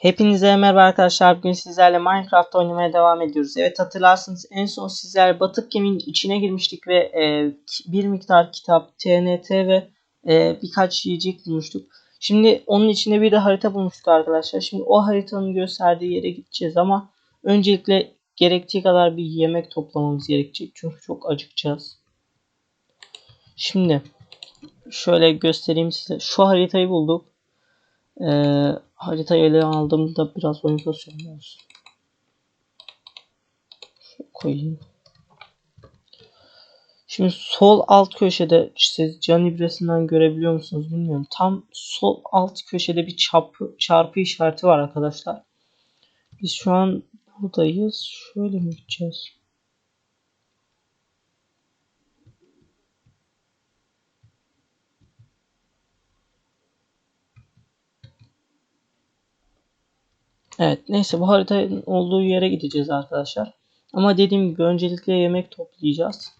Hepinize merhaba arkadaşlar. Bugün sizlerle Minecraft oynamaya devam ediyoruz. Evet hatırlarsınız en son sizler batık geminin içine girmiştik ve e, bir miktar kitap, TNT ve e, birkaç yiyecek bulmuştuk. Şimdi onun içinde bir de harita bulmuştuk arkadaşlar. Şimdi o haritanın gösterdiği yere gideceğiz ama öncelikle gerektiği kadar bir yemek toplamamız gerekecek. Çünkü çok acıkacağız. Şimdi şöyle göstereyim size. Şu haritayı bulduk. Ee, haritayı ele aldığımda biraz oynasyon olsun. Şöyle koyayım. Şimdi sol alt köşede siz can ibresinden görebiliyor musunuz bilmiyorum. Tam sol alt köşede bir çarpı, çarpı işareti var arkadaşlar. Biz şu an buradayız. Şöyle mi gideceğiz? Evet neyse bu haritanın olduğu yere gideceğiz arkadaşlar. Ama dediğim gibi öncelikle yemek toplayacağız.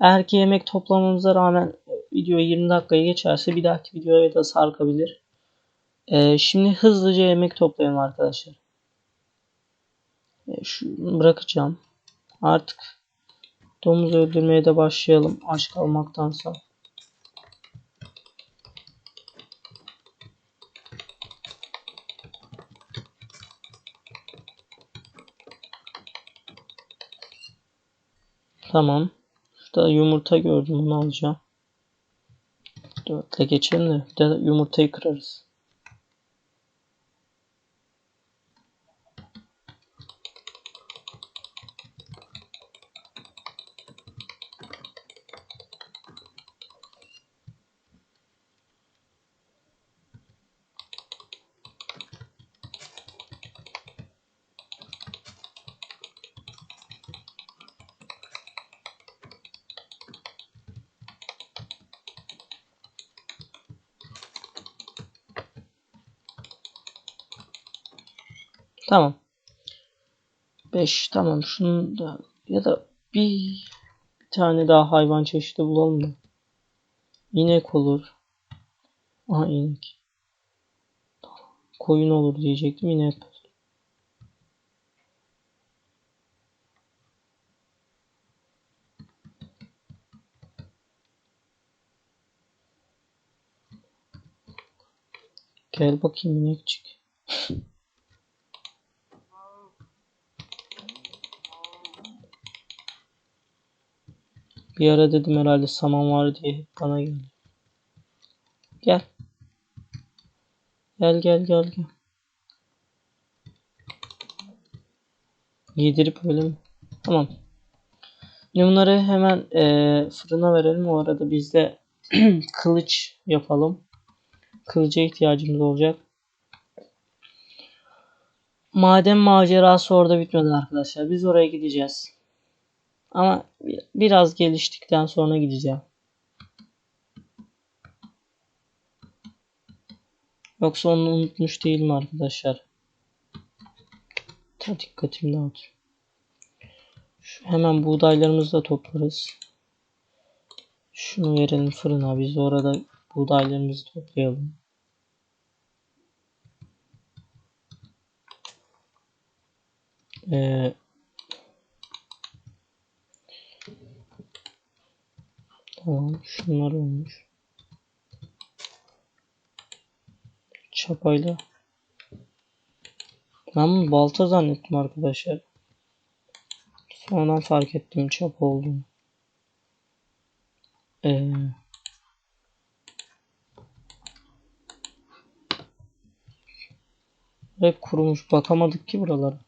Eğer ki yemek toplamamıza rağmen video 20 dakikaya geçerse bir dahaki videoya da sarkabilir. Ee, şimdi hızlıca yemek toplayalım arkadaşlar. Ee, şunu bırakacağım. Artık domuz öldürmeye de başlayalım aç kalmaktansa. Tamam. Şurada yumurta gördüm bunu alacağım. Dörtle geçelim de bir de yumurtayı kırarız. Tamam. 5 tamam şunu da ya da bir, bir tane daha hayvan çeşidi bulalım da. İnek olur. Aha inek. Koyun olur diyecektim inek. Gel bakayım inekçik. Bir ara dedim herhalde saman var diye bana geldi. Gel. Gel gel gel gel. Yedirip öyle mi? Tamam. Bunları hemen e, fırına verelim. O arada biz de kılıç yapalım. Kılıca ihtiyacımız olacak. Maden macerası orada bitmedi arkadaşlar. Biz oraya gideceğiz. Ama biraz geliştikten sonra gideceğim. Yoksa onu unutmuş değilim arkadaşlar. Ta dikkatim dağıtıyor. Şu hemen buğdaylarımızı da toplarız. Şunu verelim fırına. Biz orada buğdaylarımızı toplayalım. Ee, Tamam şunlar olmuş. Çapayla. Ben bunu balta zannettim arkadaşlar. Sonradan fark ettim çapa olduğunu. Ee, hep kurumuş bakamadık ki buralara.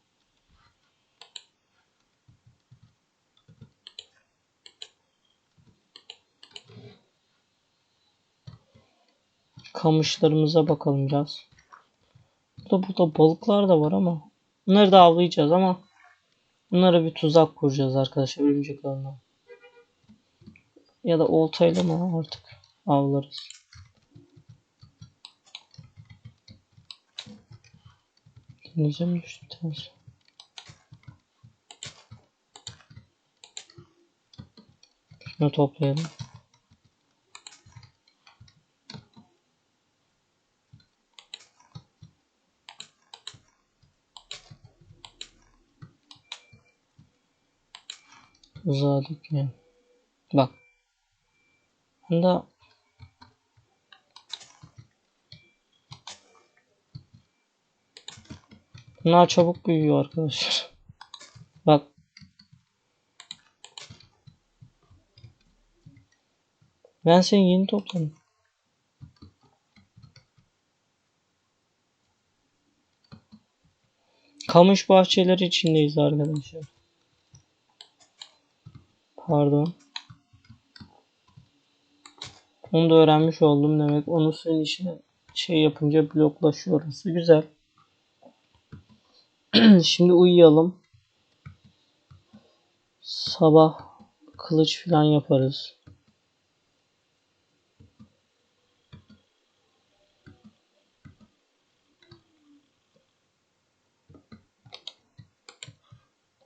Kamışlarımıza bakalım biraz. Burada burada balıklar da var ama bunları da avlayacağız ama bunlara bir tuzak kuracağız arkadaşlar örümcek. Ya da oltayla mı artık avlarız. Bir tanesi. Şunu toplayalım. Uzağa dökmeyelim. Bak. Bunda Bunlar çabuk büyüyor arkadaşlar. Bak. Ben seni yeni topladım. Kamış bahçeleri içindeyiz arkadaşlar. Pardon. Onu da öğrenmiş oldum demek. Onu suyun içine şey yapınca bloklaşıyor orası. Güzel. Şimdi uyuyalım. Sabah kılıç falan yaparız.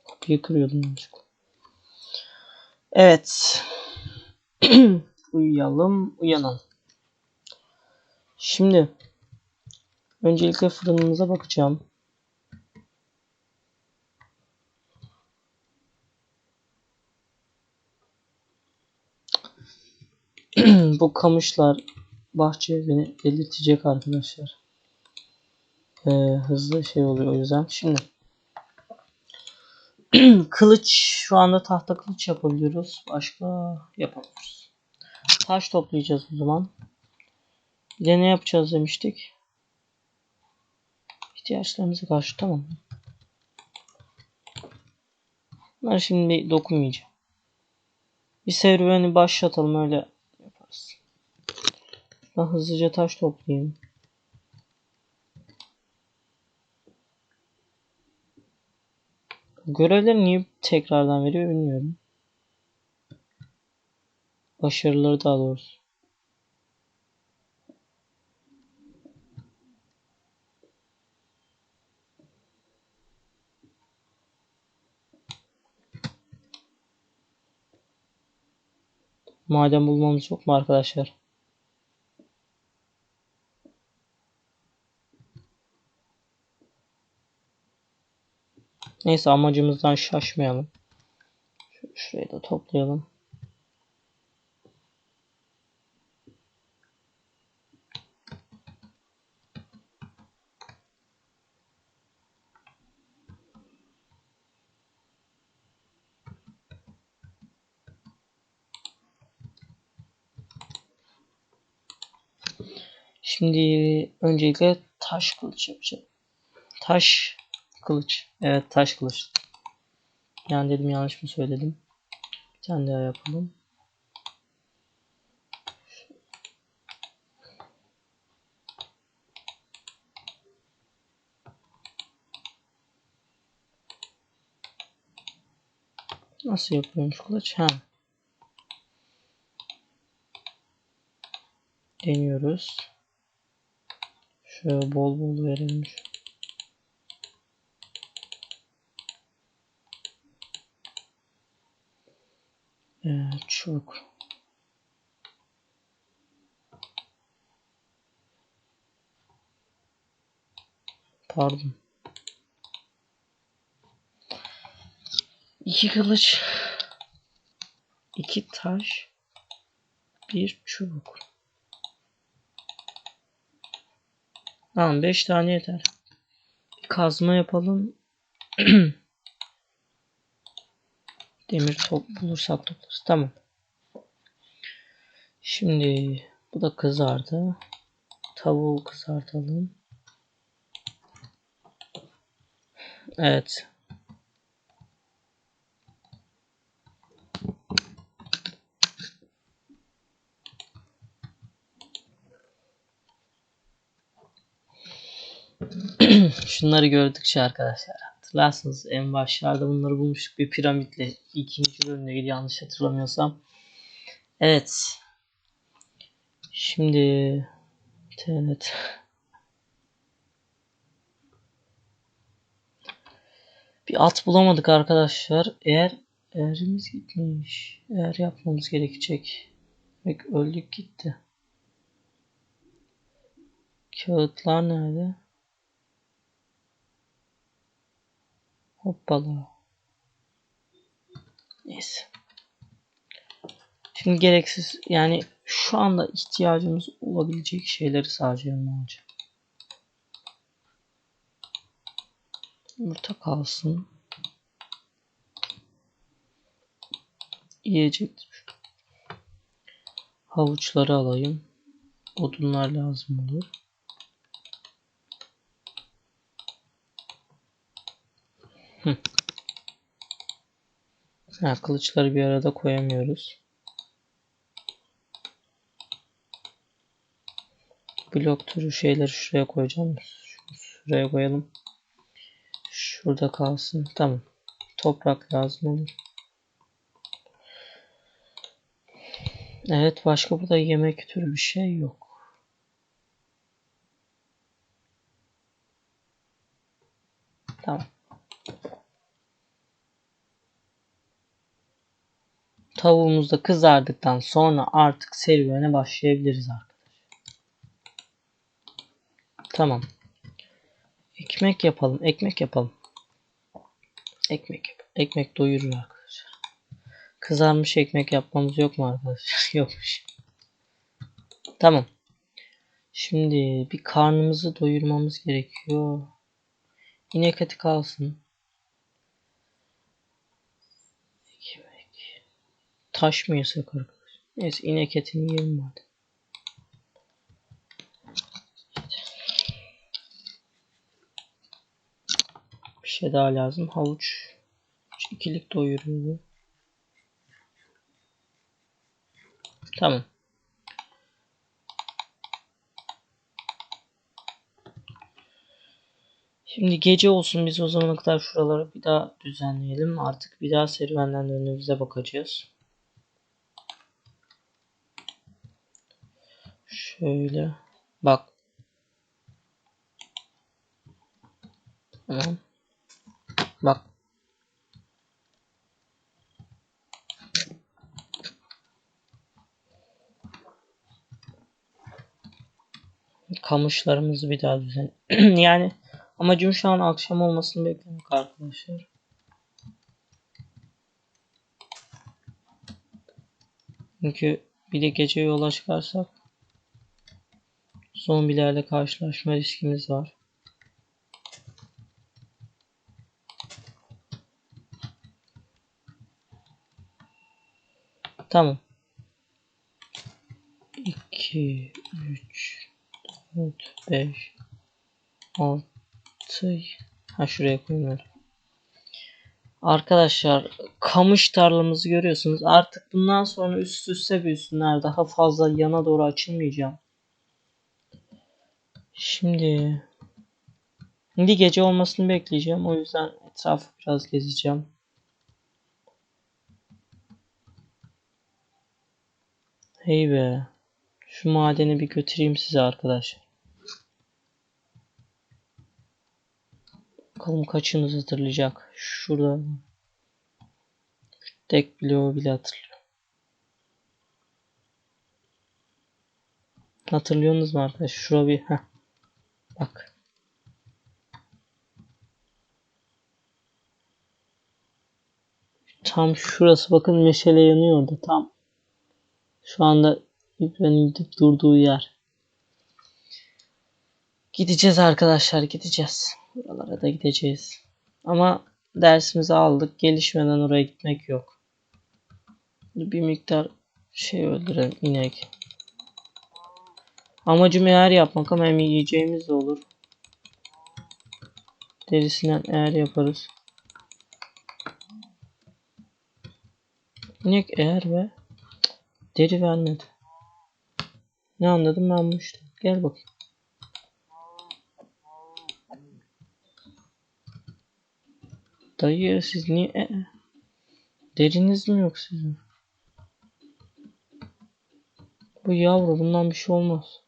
Kapıyı kırıyordum yanlışlıkla. Evet. Uyuyalım, uyanalım. Şimdi öncelikle fırınımıza bakacağım. Bu kamışlar bahçe beni delirtecek arkadaşlar. Ee, hızlı şey oluyor o yüzden. Şimdi kılıç şu anda tahta kılıç yapabiliyoruz. Başka yapamıyoruz. Taş toplayacağız o zaman. Bir de ne yapacağız demiştik. İhtiyaçlarımızı karşı tamam? Bunları şimdi dokunmayacağım. Bir serüveni başlatalım öyle yaparız. Ben hızlıca taş toplayayım. Görevleri niye tekrardan veriyor bilmiyorum. Başarıları daha doğrusu. Maden bulmamız yok mu arkadaşlar? Neyse amacımızdan şaşmayalım. Şurayı da toplayalım. Şimdi öncelikle taş kılıç yapacağım. Taş kılıç. Evet taş kılıç. Yani dedim yanlış mı söyledim. Bir tane daha yapalım. Nasıl yapıyormuş kılıç? Ha. Deniyoruz. Şöyle bol bol verelim. Çok. Pardon. İki kılıç. iki taş. Bir çubuk. Tamam 5 tane yeter. Kazma yapalım. Demir top bulursak toplarız. Tamam. Şimdi bu da kızardı. Tavuğu kızartalım. Evet. Şunları gördükçe arkadaşlar hatırlarsınız en başlarda bunları bulmuştuk bir piramitle ikinci bölümde ilgili yanlış hatırlamıyorsam. Evet. Şimdi TNT bir at bulamadık arkadaşlar. Eğer eğerimiz gitmiş. Eğer yapmamız gerekecek. Bak öldük gitti. Kağıtlar nerede? Hoppala. Neyse. Şimdi gereksiz yani şu anda ihtiyacımız olabilecek şeyleri sadece yanıma alacağım. Yumurta kalsın. Yiyecek. Havuçları alayım. Odunlar lazım olur. Hı. Ha, kılıçları bir arada koyamıyoruz. Blok türü şeyleri şuraya koyacağım. Şuraya koyalım. Şurada kalsın. Tamam. Toprak lazım olur. Evet başka burada yemek türü bir şey yok. Tamam. Tavuğumuz da kızardıktan sonra artık serüvene başlayabiliriz arkadaşlar. Tamam. Ekmek yapalım. Ekmek yapalım. Ekmek yap. Ekmek doyurur arkadaşlar. Kızarmış ekmek yapmamız yok mu arkadaşlar? Yokmuş. Tamam. Şimdi bir karnımızı doyurmamız gerekiyor. İnek eti kalsın. Taş mı yesek arkadaşlar? Neyse inek etini yiyelim hadi. Bir şey daha lazım. Havuç. İkilik doyuruyor. Tamam. Şimdi gece olsun biz o zamana kadar şuraları bir daha düzenleyelim. Artık bir daha serüvenden önümüze bakacağız. Şöyle. Bak. Bak. Kamışlarımızı bir daha düzen. yani amacım şu an akşam olmasını beklemek arkadaşlar. Çünkü bir de gece yola çıkarsak zombilerle karşılaşma riskimiz var. Tamam. 2 3 4 5 6 Ha şuraya koyuyorum. Arkadaşlar kamış tarlamızı görüyorsunuz. Artık bundan sonra üst üste büyüsünler. Daha fazla yana doğru açılmayacağım. Şimdi Şimdi gece olmasını bekleyeceğim. O yüzden etrafı biraz gezeceğim. Hey be. Şu madeni bir götüreyim size arkadaşlar. Bakalım kaçınız hatırlayacak. Şurada. Tek bloğu bile hatırlıyor. Hatırlıyorsunuz mu arkadaşlar? Şura bir. Heh. Bak. Tam şurası bakın meşale yanıyordu. Tam şu anda İbrahim'in gidip durduğu yer. Gideceğiz arkadaşlar gideceğiz. Buralara da gideceğiz. Ama dersimizi aldık. Gelişmeden oraya gitmek yok. Bir miktar şey öldürelim inek. Amacım eğer yapmak ama hem yiyeceğimiz de olur. Derisinden eğer yaparız. İnek eğer ve deri vermedi. Ne anladım ben bu işte. Gel bakayım. Dayı siz niye e, deriniz mi yok sizin? Bu yavru bundan bir şey olmaz.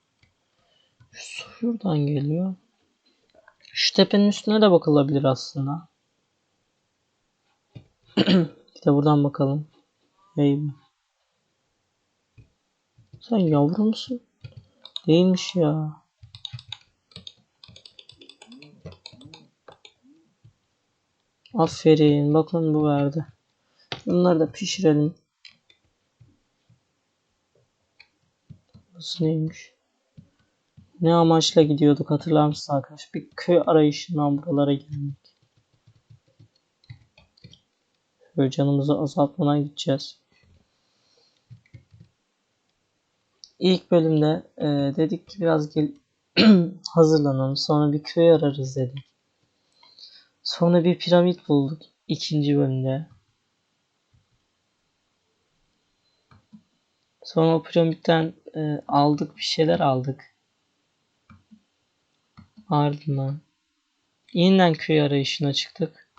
Şu şuradan geliyor. Şu tepenin üstüne de bakılabilir aslında. bir de buradan bakalım. Eyvah. Sen yavru musun? Değilmiş ya. Aferin. Bakın bu verdi. Bunları da pişirelim. Burası neymiş? Ne amaçla gidiyorduk hatırlar mısın arkadaş? Bir köy arayışından buralara geldik. Böyle canımızı azaltmadan gideceğiz. İlk bölümde e, dedik ki biraz gel hazırlanalım. Sonra bir köy ararız dedik. Sonra bir piramit bulduk ikinci bölümde. Sonra o piramitten e, aldık bir şeyler aldık. Ardından yeniden köy arayışına çıktık.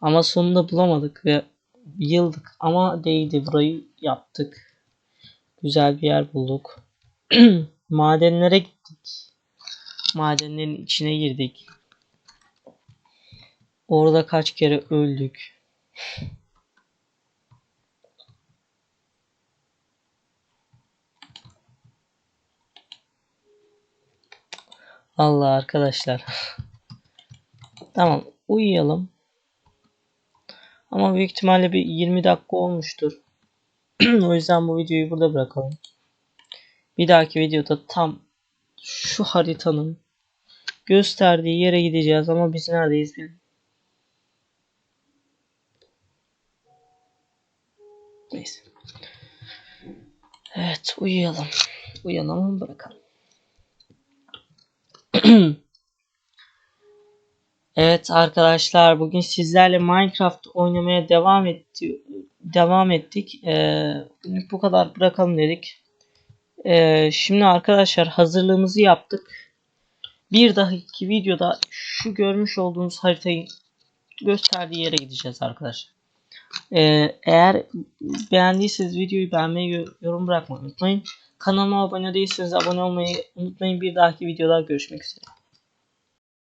Ama sonunda bulamadık ve yıldık ama değdi burayı yaptık. Güzel bir yer bulduk. Madenlere gittik. Madenlerin içine girdik. Orada kaç kere öldük. Allah arkadaşlar. tamam uyuyalım. Ama büyük ihtimalle bir 20 dakika olmuştur. o yüzden bu videoyu burada bırakalım. Bir dahaki videoda tam şu haritanın gösterdiği yere gideceğiz ama biz neredeyiz bilmiyorum. Neyse. Evet uyuyalım. Uyanalım bırakalım. Evet arkadaşlar bugün sizlerle Minecraft oynamaya devam etti devam ettik. Bugünlük bu kadar bırakalım dedik. Ee, şimdi arkadaşlar hazırlığımızı yaptık. Bir dahaki videoda şu görmüş olduğunuz haritayı gösterdiği yere gideceğiz arkadaşlar. Ee, eğer beğendiyseniz videoyu beğenmeyi, yorum bırakmayı unutmayın. Kanalıma abone değilseniz abone olmayı unutmayın. Bir dahaki videoda görüşmek üzere.